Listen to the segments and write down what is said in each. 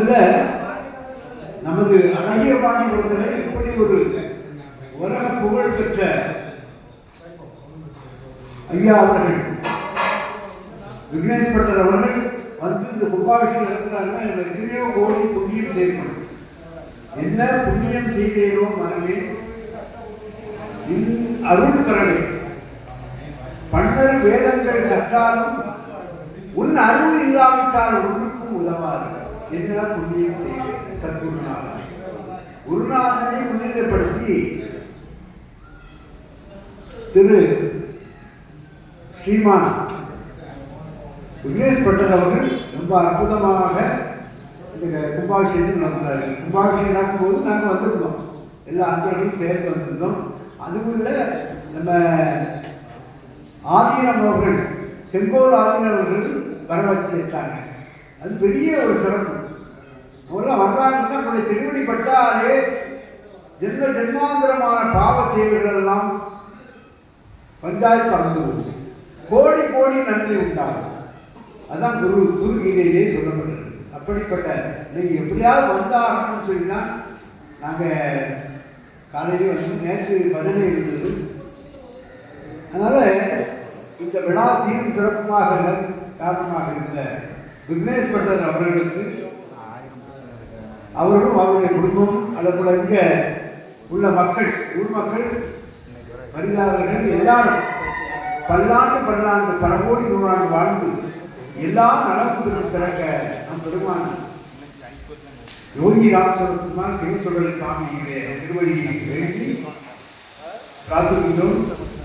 முதல்ல நமது அழகிய பாணி ஒருத்தரை இப்படி ஒரு உலக புகழ் பெற்ற ஐயா அவர்கள் விக்னேஷ் பட்டர் அவர்கள் வந்து இந்த கும்பாபிஷேகம் நடத்துறாங்கன்னா எங்களை எத்தனையோ கோடி புண்ணியம் செய்யணும். என்ன புண்ணியம் செய்தேனோ மனமே இன் அருள் பெறவே. பண்டர் வேதங்கள் கற்றாலும் உன் அருள் இல்லாவிட்டால் ஒன்றுக்கும் உதவாது. என்ன புண்ணியம் செய்து சத்குருநாதன். குருநாதனை முன்னிலைப்படுத்தி திரு ஸ்ரீமான் விக்னேஷ் பட்டர் அவர்கள் ரொம்ப அற்புதமாக இந்த கும்பாபிஷேகம் நடத்தினாரு கும்பாபிஷேகம் நடக்கும்போது நாங்கள் வந்திருந்தோம். எல்லா அன்பர்களும் சேர்த்து வந்திருந்தோம். அதுக்குள்ள நம்ம ஆதீனம் அவர்கள் செங்கோல் ஆதீனம் அவர்கள் வர வச்சு சேர்த்தாங்க. அது பெரிய ஒரு சிறப்பு. முதல்ல வர்றாங்கன்னா நம்முடைய திருவடி பட்டாலே ஜென்ம ஜென்மாந்திரமான பாவ செயல்கள் எல்லாம் பஞ்சாயத்து அமைந்து கோடி கோடி நன்றி உண்டாகும். அதான் குரு குரு கீதையிலே சொல்லப்பட்டிருக்கு அப்படிப்பட்ட இன்னைக்கு எப்படியாவது வந்தாகணும்னு சொல்லி தான் நாங்கள் காலையிலே வந்து நேற்று பஜனை இருந்தது. அதனால் இந்த விழா சீரும் சிறப்புமாக காரணமாக இருந்த விக்னேஷ் பட்டர் அவர்களுக்கு அவர்களும் அவருடைய குடும்பம் அல்லது இங்கே இங்க உள்ள மக்கள் ஊர் மக்கள் மரியாதர்கள் எல்லாரும் பல்லாண்டு பல்லாண்டு பல கோடி நூறாண்டு வாழ்ந்து எல்லா நலமும் சிறக்க நம் பெருமான யோகி ராம் சரத்குமார் சிவசுடல் சாமியுடைய திருவடியை வேண்டி பிரார்த்திக்கின்றோம்.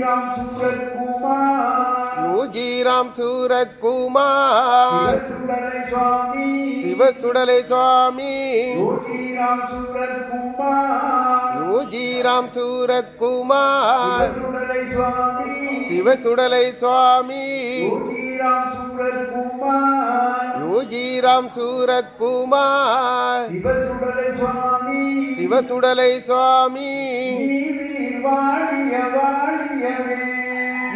யோகிராம் சூரத்குமார் யோகிராம் சூரத்குமார் சிவசுடலை சுவாமி சிவசுடலை சுவாமி யோகிராம் சூரத்குமார் யோகிராம் சூரத்குமார் சிவசுடலை சுவாமி சிவசுடலை சுவாமி யோகிராம் சூரத்குமார் யோகிராம் சூரத்குமார் சிவசுடலை சுவாமி சிவசுடலை சுவாமி நீவீர் வாழிய வாழியவே.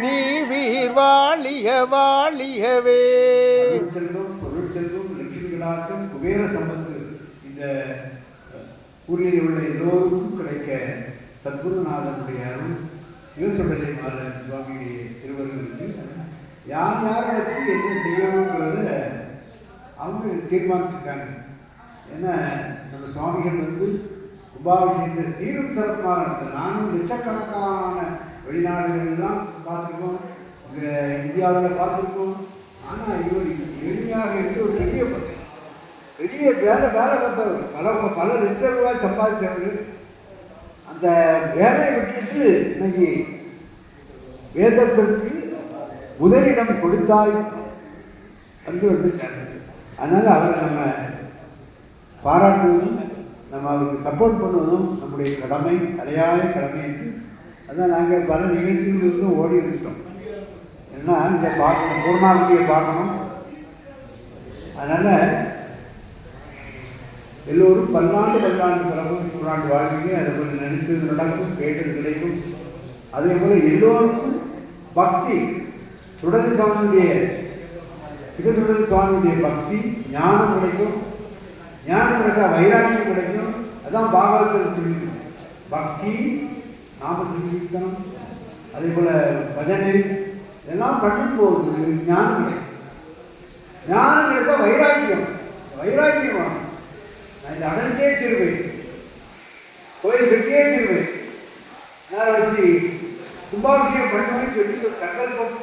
நீ வீர் வாழிய வாழியவே. செல்வம் பொருள் செல்வம் லட்சுமி கடாட்சம் குபேர சம்பத்து. இந்த ஊரில் உள்ள எல்லோருக்கும் கிடைக்க சத்குருநாதனுடைய அருள் சிவசுடலை மாதன் சுவாமியுடைய திருவருளுக்கு யார் யாரை வச்சு என்ன செய்யணுங்கிறத அவங்க தீர்மானிச்சிருக்காங்க. ஏன்னா நம்ம சுவாமிகள் வந்து கும்பாபிஷேகத்தை சீரும் சிறப்பாக நடந்தது நானும் லட்சக்கணக்கான வெளிநாடுகளெல்லாம் பார்த்துருக்கோம். இந்தியாவில் பார்த்துருக்கோம். ஆனால் இவர் எளிமையாக இருந்து ஒரு பெரிய ப- பெரிய வேலை வேலை பார்த்தவர். பல பல லட்ச ரூபாய் சம்பாதிச்சவர். அந்த வேலையை விட்டுட்டு இன்னைக்கு வேதத்திற்கு முதலிடம் கொடுத்தாய் வந்து வந்திருக்காரு. அதனால் அவரை நம்ம பாராட்டுவதும் நம்ம அவருக்கு சப்போர்ட் பண்ணுவதும் நம்முடைய கடமை தலையாய கடமை என்று அதான் நாங்கள் பல நிகழ்ச்சிகள் இருந்தும் ஓடி வந்துட்டோம். ஏன்னா இந்த பார்க்கணும் பூர்ணாவதியை பார்க்கணும் அதனால் எல்லோரும் பல்லாண்டு பல்லாண்டு பிறகு நூறாண்டு வாழ்வீங்க அதை போல் நினைத்தது நடக்கும் கேட்டது கிடைக்கும். அதே போல் எல்லோருக்கும் பக்தி சுடலை சுவாமியுடைய சிவசுடல் சுவாமியுடைய பக்தி ஞானம் கிடைக்கும். ஞானம் கிடைச்சா வைராக்கியம் கிடைக்கும். அதான் பாகவதத்தில் சொல்லிருக்கு பக்தி நாம சங்கீர்த்தனம் அதே போல பஜனை எல்லாம் பண்ணும்போது ஞானம் கிடைக்கும் ஞானம் கிடைச்சா வைராக்கியம். வைராக்கியம்? வேணும் நான் இதை அடைஞ்சே திருவேன். கோயில் கட்டியே திருவேன். நான் வச்சு கும்பாபிஷேகம் பண்ணுவேன்னு சொல்லி ஒரு சங்கல்பம்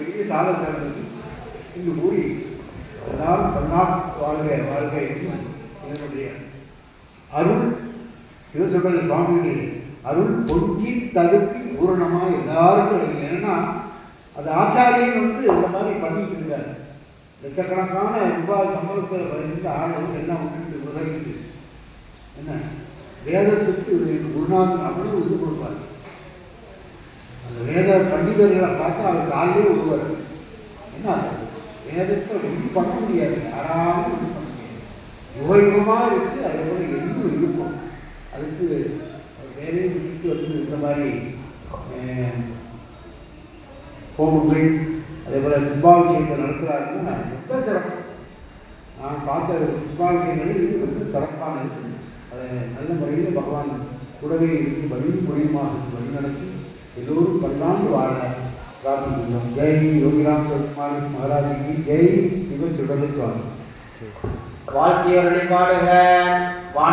பெரிய சால சிறந்தது இந்த கூடி அதனால் பன்னாட் வாழ்க வாழ்க என்னுடைய அருள் சிவசுகல் சுவாமிகள் அருள் பொங்கி தகுதி பூரணமா எல்லாருக்கும் கிடைக்கும் என்னென்னா அது ஆச்சாரியன் வந்து இந்த மாதிரி பண்ணிட்டு இருக்காரு. லட்சக்கணக்கான ரூபாய் சம்பளத்தில் பதினெட்டு ஆளுநர் எல்லாம் ஒன்று உதவிட்டு. வேதத்துக்கு குருநாதன் அவ்வளவு இது கொடுப்பார். அந்த வேத பண்டிதர்களை பார்த்து அவர் காலையே விடுவார் என்ன அது? வேதத்தை ஒன்றும் பண்ண முடியாது. யாராலும் ஒன்றும் பண்ண முடியாது. யுகயுகமாக இருக்குது அது போல எங்கும் இருக்கும் அதுக்கு வேலையை விட்டுட்டு வந்து இந்த மாதிரி ஹோமங்கள் அதே போல் ஃபுட்பால் கேம்கள் நடத்துகிறாருன்னா ரொம்ப சிறப்பு. நான் பார்த்த ஃபுட்பால் கேம்கள் இது ரொம்ப சிறப்பான இருக்குது அதை நல்ல முறையில் பகவான் கூடவே இருந்து வழி மூலியமாக வழி நடத்தி எல்லோரும் பல்லாண்டு வாழ பிரார்த்திக்கிறோம் ஜெய் யோகிராம் சத்குமார் மகாராஜிக்கு ஜெய் சிவ சுடலை சுவாமி. வாழ்க்கையோருடைய பாடுக.